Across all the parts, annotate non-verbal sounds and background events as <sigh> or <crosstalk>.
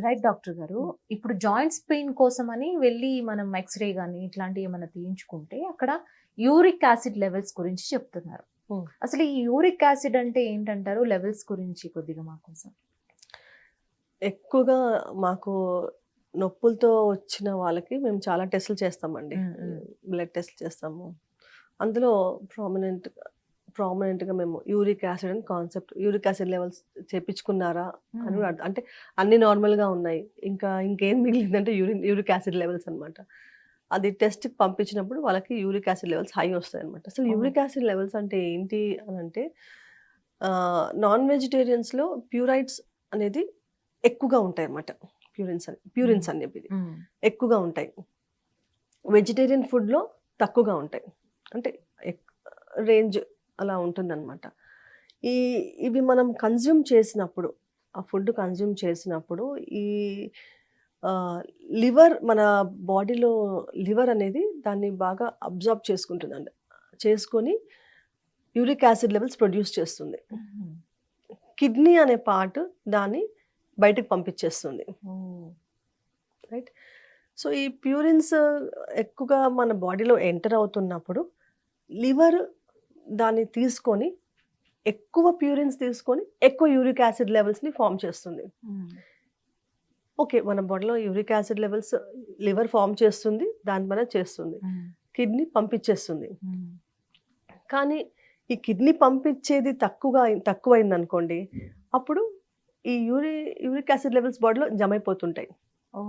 Right doctor గారు ఇప్పుడు joints pain కోసం అని వెళ్ళి మనం ఎక్స్రే కానీ ఇట్లాంటివి ఏమైనా తీయించుకుంటే అక్కడ యూరిక్ యాసిడ్ లెవెల్స్ గురించి చెప్తున్నారు. అసలు ఈ యూరిక్ యాసిడ్ అంటే ఏంటంటారు? లెవెల్స్ గురించి కొద్దిగా మా కోసం. ఎక్కువగా మాకు నొప్పులతో వచ్చిన వాళ్ళకి మేము చాలా టెస్టులు చేస్తామండి. బ్లడ్ టెస్ట్ చేస్తాము. అందులో ప్రామినెంట్ ప్రామినెంట్గా మేము యూరిక్ యాసిడ్ అని కాన్సెప్ట్ యూరిక్ యాసిడ్ లెవెల్స్ చేపించుకున్నారా అని అర్థం- అంటే అన్ని నార్మల్గా ఉన్నాయి. ఇంకా ఇంకేం మిగిలిందంటే యూరిన్ యూరిక్ యాసిడ్ లెవెల్స్ అన్నమాట. అది టెస్ట్కి పంపించినప్పుడు వాళ్ళకి యూరిక్ యాసిడ్ లెవెల్స్ హై వస్తాయి అనమాట అసలు. యూరిక్ యాసిడ్ లెవెల్స్ అంటే ఏంటి అని అంటే నాన్ వెజిటేరియన్స్లో ప్యూరైడ్స్ అనేది ఎక్కువగా ఉంటాయి అన్నమాట ప్యూరిన్స్ అని ప్యూరిన్స్ అనేవి మ్మ్. ఎక్కువగా ఉంటాయి. వెజిటేరియన్ ఫుడ్లో తక్కువగా ఉంటాయి. అంటే రేంజ్ అలా ఉంటుందన్నమాట ఈ ఇవి మనం కన్జ్యూమ్ చేసినప్పుడు ఆ ఫుడ్ కన్జ్యూమ్ చేసినప్పుడు ఈ లివర్ మన బాడీలో లివర్ అనేది దాన్ని బాగా అబ్జార్బ్ చేసుకుంటుందండి చేసుకొని యూరిక్ యాసిడ్ లెవెల్స్ ప్రొడ్యూస్ చేస్తుంది. కిడ్నీ అనే పార్ట్ దాన్ని బయటకు పంపించేస్తుంది. రైట్ సో ఈ ప్యూరిన్స్ ఎక్కువగా మన బాడీలో ఎంటర్ అవుతున్నప్పుడు లివర్ దాన్ని తీసుకొని ఎక్కువ ప్యూరిన్స్ తీసుకొని ఎక్కువ యూరిక్ యాసిడ్ లెవెల్స్ని ఫామ్ చేస్తుంది. ఓకే మన బాడీలో uric acid levels liver form చేస్తుంది దాని వల్ల చేస్తుంది. కిడ్నీ పంపించేస్తుంది. కానీ ఈ కిడ్నీ పంపించేది తక్కువగా తక్కువైంది అనుకోండి అప్పుడు ఈ యూరి యూరిక్ యాసిడ్ లెవెల్స్ బాడీలో జమ అయిపోతుంటాయి ఓ.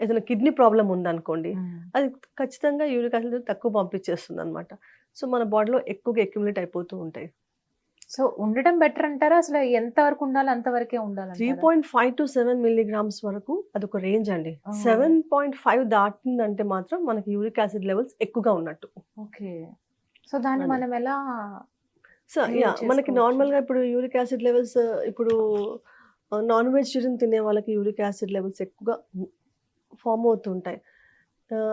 ఏదైనా కిడ్నీ ప్రాబ్లం ఉందనుకోండి. అది ఖచ్చితంగా యూరిక్ యాసిడ్ తక్కువ పంపించేస్తుంది అనమాట సో మన బాడీలో ఎక్కువగా అక్యుములేట్ అయిపోతూ ఉంటాయి సో ఉండడం బెటర్ అంటారా అసలు ఎంత వరకు ఉండాలి అంతవరకే ఉండాలి three point five to seven milligrams వరకు అది ఒక రేంజ్ అండి. సెవెన్ పాయింట్ ఫైవ్ దాటిందంటే మాత్రం మనకి యూరిక్ యాసిడ్ లెవెల్స్ ఎక్కువగా ఉన్నట్టు ఓకే సో దాన్ని. మనం ఎలా సో యా మనకి. నార్మల్గా ఇప్పుడు యూరిక్ యాసిడ్ లెవెల్స్ ఇప్పుడు నాన్ వెజిటేరియన్ తినే వాళ్ళకి యూరిక్ యాసిడ్ లెవెల్స్ ఎక్కువగా ఫామ్ అవుతుంటాయి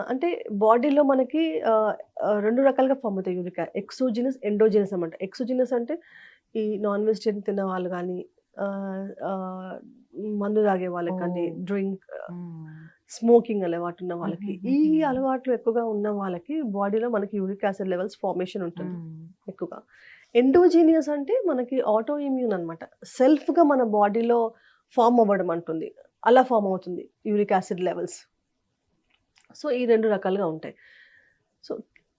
అంటే బాడీలో మనకి రెండు రకాలుగా ఫామ్ అవుతాయి యూరిక్ ఎక్సోజినస్ ఎండోజినస్ అనమాట ఎక్సోజినస్ అంటే ఈ నాన్ వెజిటేరియన్ తినే వాళ్ళు కానీ మందు తాగే వాళ్ళకి కానీ. డ్రింక్. స్మోకింగ్ అలవాటు ఉన్న వాళ్ళకి ఈ. అలవాట్లు ఎక్కువగా ఉన్న వాళ్ళకి బాడీలో మనకి యూరిక్ యాసిడ్ లెవెల్స్ ఫార్మేషన్ ఉంటుంది. ఎక్కువగా ఎండోజీనియస్ అంటే మనకి ఆటో ఇమ్యూన్ అనమాట సెల్ఫ్గా మన బాడీలో ఫామ్ అవ్వడం అంటుంది అలా ఫామ్ అవుతుంది యూరిక్ యాసిడ్ లెవెల్స్ సో ఈ రెండు రకాలుగా ఉంటాయి సో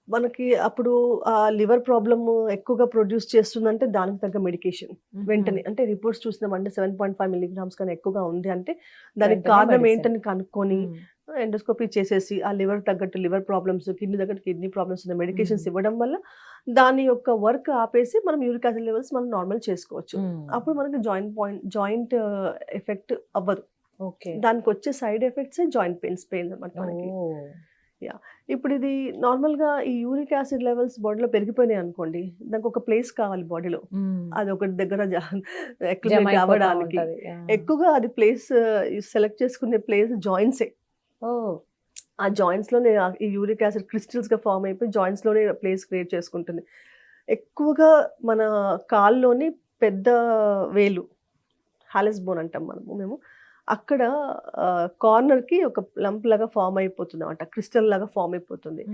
మనకి అప్పుడు ఆ లివర్ ప్రాబ్లమ్ ఎక్కువగా ప్రొడ్యూస్ చేస్తుందంటే దానికి తగ్గ మెడికేషన్ వెంటనే అంటే రిపోర్ట్స్ చూసినామంటే సెవెన్ పాయింట్ ఫైవ్ మిలీగ్రామ్స్ కన్నా ఎక్కువగా ఉంది అంటే దానికి కారణం. ఏంటని కనుక్కొని. ఎండోస్కోపీ చేసేసి ఆ లివర్ తగ్గట్టు లివర్ ప్రాబ్లమ్స్ కిడ్నీ తగ్గట్టు కిడ్నీ ప్రాబ్లమ్స్ ఉన్న మెడికేషన్స్. ఇవ్వడం వల్ల దాని యొక్క వర్క్ ఆపేసి మనం యూరిక్ యాసిడ్ లెవెల్స్ మనం నార్మల్ చేసుకోవచ్చు. అప్పుడు మనకి జాయింట్ పాయింట్ జాయింట్ ఎఫెక్ట్ అవ్వదు దానికి వచ్చే side effects joint pains pain అనమాట మనకి ఓ. ఇప్పుడు ఇది నార్మల్గా ఈ యూరిక్ యాసిడ్ లెవెల్స్ బాడీలో పెరిగిపోయినాయి అనుకోండి దానికి ఒక ప్లేస్ కావాలి బాడీలో. అది ఒక దగ్గర అవ్వడానికి. ఎక్కువగా అది ప్లేస్ సెలెక్ట్ చేసుకునే ప్లేస్ జాయింట్సే. ఆ జాయింట్స్లోనే ఈ యూరిక్ యాసిడ్ క్రిస్టల్స్గా ఫామ్ అయిపోయి జాయింట్స్లోనే ప్లేస్ క్రియేట్ చేసుకుంటుంది ఎక్కువగా మన కాల్లోని పెద్ద వేలు హాలెస్ బోన్ అంటాం మనము మేము అక్కడ కార్నర్కి ఒక లంప్ లాగా ఫామ్ అయిపోతుంది అనమాట క్రిస్టల్ లాగా ఫామ్ అయిపోతుంది.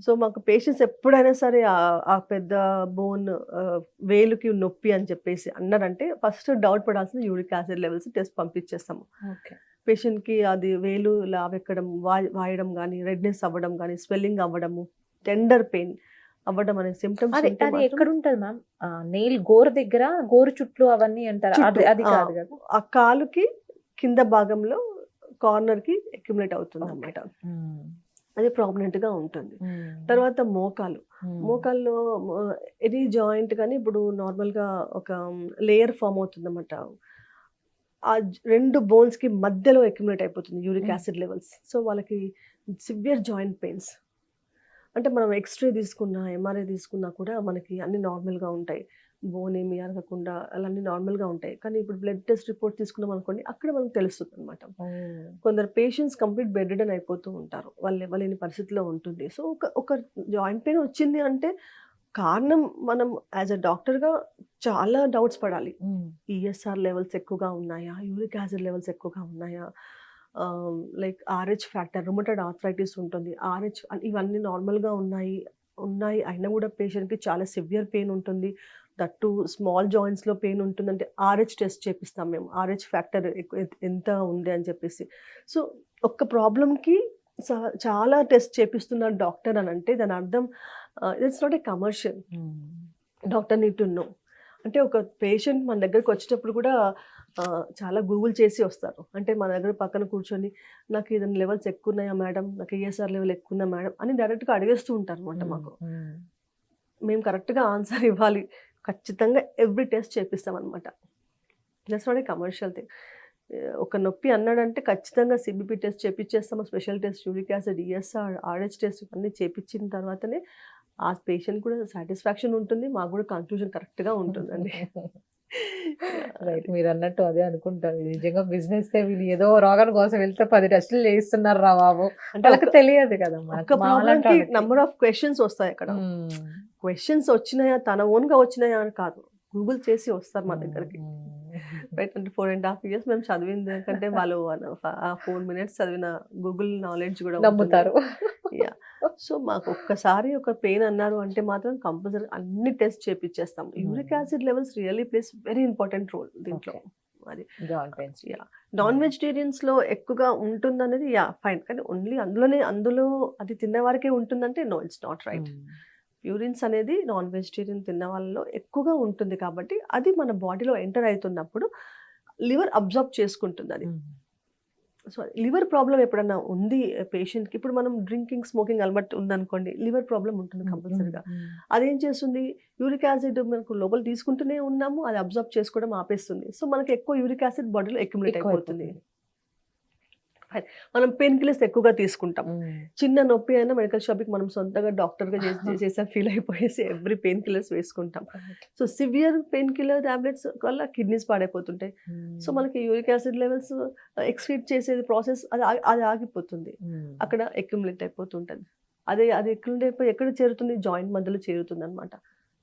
సో మాకు పేషెంట్స్ ఎప్పుడైనా సరే ఆ- పెద్ద బోన్ వేలుకి నొప్పి అని చెప్పేసి అన్నారంటే ఫస్ట్ డౌట్ పడాల్సిన యూరిక్ యాసిడ్ లెవెల్స్ టెస్ట్ పంపించేస్తాము. పేషెంట్కి అది వేలు లావెక్కడం వా వాయడం కానీ రెడ్నెస్ అవ్వడం కానీ స్వెల్లింగ్ అవ్వడము టెండర్ పెయిన్ అవ్వడం అనే సిమ్టమ్స్ అది ఎక్కడ ఉంటది మ్యామ్? నెయిల్ గోరు దగ్గర గోరు చుట్లు అవన్నీ అంటారు? అది కదా? ఆ కాలుకి కింద భాగంలో కార్నర్కి అక్యుములేట్ అవుతుంది. అనమాట. అది ప్రామినెంట్గా ఉంటుంది. తర్వాత మోకాలు. మోకాల్లో ఎనీ జాయింట్ కానీ ఇప్పుడు నార్మల్గా ఒక లేయర్ ఫామ్ అవుతుంది అనమాట ఆ రెండు బోన్స్కి మధ్యలో అక్యుములేట్ అయిపోతుంది యూరిక్. యాసిడ్ లెవెల్స్ సో వాళ్ళకి సివియర్ జాయింట్ పెయిన్స్ అంటే మనం ఎక్స్రే తీసుకున్నా ఎంఆర్ఐ తీసుకున్నా కూడా మనకి అన్ని normal గా ఉంటాయి బోన్ ఏమి అరగకుండా అలా అన్ని normal గా ఉంటాయి కానీ ఇప్పుడు బ్లడ్ టెస్ట్ రిపోర్ట్ తీసుకున్నాం అనుకోండి అక్కడ మనకు తెలుస్తుంది అనమాట. కొందరు పేషెంట్స్ కంప్లీట్ బెడ్ రిడన్ అయిపోతూ ఉంటారు వాళ్ళు ఇవ్వలేని పరిస్థితిలో ఉంటుంది సో ఒక ఒక జాయింట్ పెయిన్ వచ్చింది అంటే కారణం మనం యాజ్ అ డాక్టర్‌గా చాలా డౌట్స్ పడాలి. ఈఎస్ఆర్ లెవెల్స్ ఎక్కువగా ఉన్నాయా? యూరిక్ యాసిడ్ లెవెల్స్ ఎక్కువగా ఉన్నాయా? Like RH factor rheumatoid arthritis ఉంటుంది. ఆర్‌హెచ్ ఇవన్నీ నార్మల్‌గా ఉన్నాయి. ఉన్నాయి అయినా కూడా పేషెంట్‌కి చాలా సివియర్ పెయిన్ ఉంటుంది. దట్ టూ స్మాల్ జాయింట్స్‌లో పెయిన్ ఉంటుందంటే ఆర్‌హెచ్ టెస్ట్ చేపిస్తాం మేము. ఆర్‌హెచ్ ఫ్యాక్టర్ ఎక్కువ ఎంత ఉంది అని చెప్పేసి. సో, ఒక్క ప్రాబ్లమ్‌కి స చాలా టెస్ట్ చేపిస్తున్నారు డాక్టర్ అని అంటే దాని అర్థం it's not a commercial. Hmm. Doctor need to know. అంటే ఒక పేషెంట్ మన దగ్గరికి వచ్చేటప్పుడు కూడా చాలా గూగుల్ చేసి వస్తారు. అంటే మన దగ్గర పక్కన కూర్చొని నాకు ఏదైనా లెవెల్స్ ఎక్కువ ఉన్నాయా మేడం? నాకు ఈఎస్ఆర్ లెవెల్ ఎక్కువ ఉందా మేడం? అని డైరెక్ట్‌గా అడిగేస్తూ ఉంటారనమాట హ్మ్. మాకు. హ్మ్. మేము కరెక్ట్‌గా ఆన్సర్ ఇవ్వాలి. ఖచ్చితంగా every test చేపిస్తామనమాట. That's not a commercial thing. ఒక నొప్పి అన్నాడంటే ఖచ్చితంగా CBP test చేపిచ్చేస్తాము. Special test uric acid, ESR, RH test ఇవన్నీ చేపించిన తర్వాతనే ఆ పేషెంట్ కూడా సాటిస్ఫాక్షన్ ఉంటుంది. మాకు కూడా కన్క్లూజన్ కరెక్ట్‌గా ఉంటుందండి. <laughs> రైట్. మీరన్నట్టు అదే అనుకుంటారు. నిజంగా బిజినెస్సే వీళ్ళు ఏదో రోగం కోసం వెళ్తే 10 టెస్టులు చేయిస్తున్నారురా బాబు! అంటే వాళ్ళకి తెలియదు కదా! నంబర్ ఆఫ్ క్వెషన్స్ వస్తాయి అక్కడ. క్వెషన్స్ వచ్చినాయా? తన ఓన్‌గా వచ్చినాయా అని కాదు. గూగుల్ చేసి వస్తారు మా. దగ్గరికి. అంటే 4 ½ ఇయర్స్ మేము చదివింది కంటే వాళ్ళు ఆ 4 మినిట్స్ చదివిన గూగుల్ నాలెడ్జ్ కూడా. నమ్ముతారు. సో, మాకు ఒక్కసారి ఒక పెయిన్ అన్నారు అంటే మాత్రం కంపల్సరీ అన్ని test చేపిచ్చేస్తాం. Uric hmm. Acid levels really plays very important role దీంట్లో. అది. నాన్ హ్మ్. వెజిటేరియన్స్‌లో ఎక్కువగా ఉంటుందనేది యాహ్! ఫైన్. కానీ ఓన్లీ అందులోనే అందులో అది తిన్న వారికే ఉంటుందంటే no it's not right. Hmm. Purines అనేది నాన్ వెజిటేరియన్ తిన్న వాళ్ళలో ఎక్కువగా ఉంటుంది కాబట్టి అది మన బాడీలో ఎంటర్ అయితున్నప్పుడు లివర్ అబ్జార్బ్ చేసుకుంటుందది. హ్మ్. సో, లివర్ ప్రాబ్లమ్ ఎప్పుడన్నా ఉంది పేషెంట్‌కి ఇప్పుడు మనం డ్రింకింగ్, స్మోకింగ్ అలవాటు ఉందనుకోండి లివర్ ప్రాబ్లమ్ ఉంటుంది. కంపల్సరీగా. అదేం చేస్తుంది యూరిక్ యాసిడ్ మనకు లోపల తీసుకుంటూనే ఉన్నాము. అది అబ్జార్బ్ చేసుకోవడం ఆపేస్తుంది. సో, మనకి ఎక్కువ యూరిక్ యాసిడ్ బాడీలో అక్యుములేట్ అయిపోతుంది. ఫైన్. మనం పెయిన్ కిల్లర్స్ ఎక్కువగా తీసుకుంటాం. చిన్న నొప్పి అయినా మెడికల్ షాప్‌కి మనం సొంతంగా డాక్టర్‌గా చేసి చేసేసా ఫీల్ అయిపోయేసి ఎవ్రీ పెయిన్ కిల్లర్స్ వేసుకుంటాం. So, severe pain killer tablets వల్ల కిడ్నీస్ పాడైపోతుంటాయి. సో. మనకి యూరిక్ యాసిడ్ లెవెల్స్ ఎక్స్‌క్రీట్ చేసేది ప్రాసెస్ అది అది ఆగిపోతుంది. అక్కడ అక్యుములేట్ అయిపోతుంటది. అదే అది అయిపోయి ఎక్కడ చేరుతుంది? జాయింట్ మధ్యలో చేరుతుందనమాట.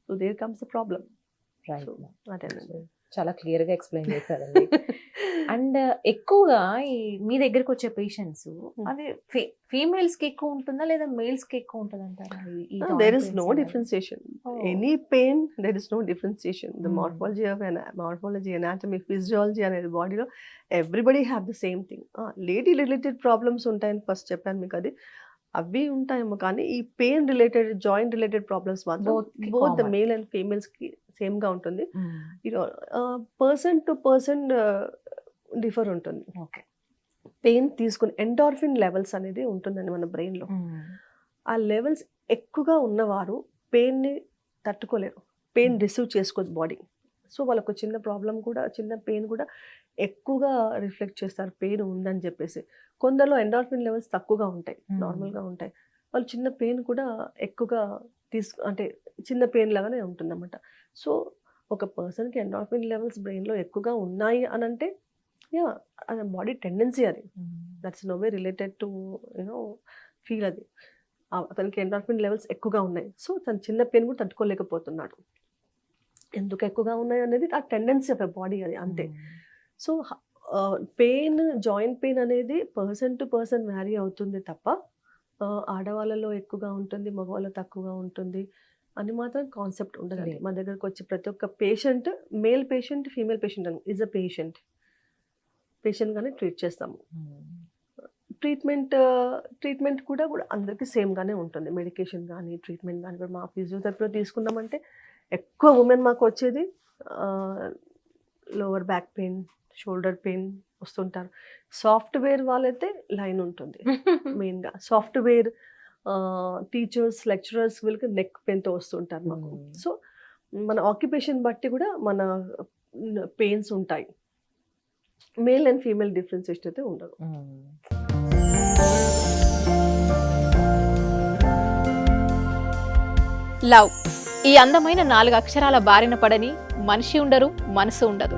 So, there comes the right. అదేనండి. చాలా క్లియర్‌గా ఎక్స్‌ప్లెయిన్ చేశారండి. అండ్ ఎక్కువగా ఈ మీ దగ్గరకొచ్చే పేషెంట్స్ హ్మ్. అది ఫీ ఫీమేల్స్‌కి ఎక్కువ ఉంటుందా? లేదా ఎక్కువ? ఈ ఈ ఆ! Joint there is no. Oh! Any pain there is no differentiation. The. Morphology of morphology, anatomy, physiology అనేది బాడీలో everybody have the same thing. Lady related problems ఉంటాయని ఫస్ట్ చెప్పాను మీకది. అవి ఉంటాయేమో కానీ ఈ pain related, joint related problems మాత్రం బోత్ ద. మేల్ అండ్ ఫీమేల్స్‌కి సేమ్‌గా ఉంటుంది. పర్సన్ టు పర్సన్ డిఫర్ ఉంటుంది. పెయిన్ తీసుకుని ఎండార్ఫిన్ లెవెల్స్ అనేది ఉంటుందండి మన బ్రెయిన్‌లో. హ్మ్. ఆ లెవెల్స్ ఎక్కువగా ఉన్నవారు పెయిన్‌ని తట్టుకోలేరు. పెయిన్. రిసీవ్ చేసుకోదు బాడీ. సో, వాళ్ళకు చిన్న ప్రాబ్లమ్ కూడా చిన్న పెయిన్ కూడా ఎక్కువగా రిఫ్లెక్ట్ చేస్తారు పెయిన్ ఉందని చెప్పేసి. కొందరిలో ఎండార్ఫిన్ లెవెల్స్ తక్కువగా ఉంటాయి. నార్మల్‌గా ఉంటాయి. వాళ్ళు చిన్న పెయిన్ కూడా ఎక్కువగా తీసు అంటే చిన్న పెయిన్ లాగానే ఉంటుందన్నమాట. సో, ఒక పర్సన్‌కి ఎండార్ఫిన్ లెవెల్స్ బ్రెయిన్‌లో ఎక్కువగా ఉన్నాయి అనంటే యాహ్! అది బాడీ టెండెన్సీ అది. That's no way related to you know feel అది. అతనికి ఎండార్ఫిన్ లెవెల్స్ ఎక్కువగా ఉన్నాయి. సో, తను చిన్న పెయిన్ కూడా తట్టుకోలేకపోతున్నాడు. ఎందుకు ఎక్కువగా ఉన్నాయి అనేది ఆ టెండెన్సీ ఆఫ్ ఎ బాడీ అది అంతే. సో, పెయిన్ జాయింట్ పెయిన్ అనేది పర్సన్ టు పర్సన్ వ్యారీ అవుతుంది తప్ప ఆడవాళ్ళలో ఎక్కువగా ఉంటుంది, మగవాళ్ళలో తక్కువగా ఉంటుంది అని మాత్రం కాన్సెప్ట్ ఉండదండి. లేదు. మా దగ్గరకొచ్చే ప్రతి ఒక్క patient male patient, female patient అని ఈస్ ఎ పేషెంట్. పేషెంట్‌గానే ట్రీట్ చేస్తాము. ట్రీట్మెంట్ ట్రీట్మెంట్ కూడా కూడా అందరికి సేమ్‌గానే ఉంటుంది. మెడికేషన్ గానీ, ట్రీట్మెంట్ గానీ ఇప్పుడు మా ఫిజియోథెరపీలో తీసుకున్నామంటే ఎక్కువ వుమెన్ మాకొచ్చేది ఆహ్, lower back pain, shoulder pain వస్తుంటారు. సాఫ్ట్‌వేర్ వాళ్ళైతే లైన్ ఉంటుంది <laughs> మెయిన్‌గా. సాఫ్ట్‌వేర్ టీచర్స్, లెక్చరర్స్ వీళ్ళకి నెక్ పెయిన్‌తో వస్తుంటారు మాకు. సో, మన ఆక్యుపేషన్ బట్టి కూడా మన పెయిన్స్ ఉంటాయి. మేల్ అండ్ ఫీమేల్ డిఫరెన్షియేషన్ అయితే ఉండదు. లవ్ ఈ అందమైన నాలుగు అక్షరాల బారిన పడని మనిషి ఉండరు మనసు ఉండదు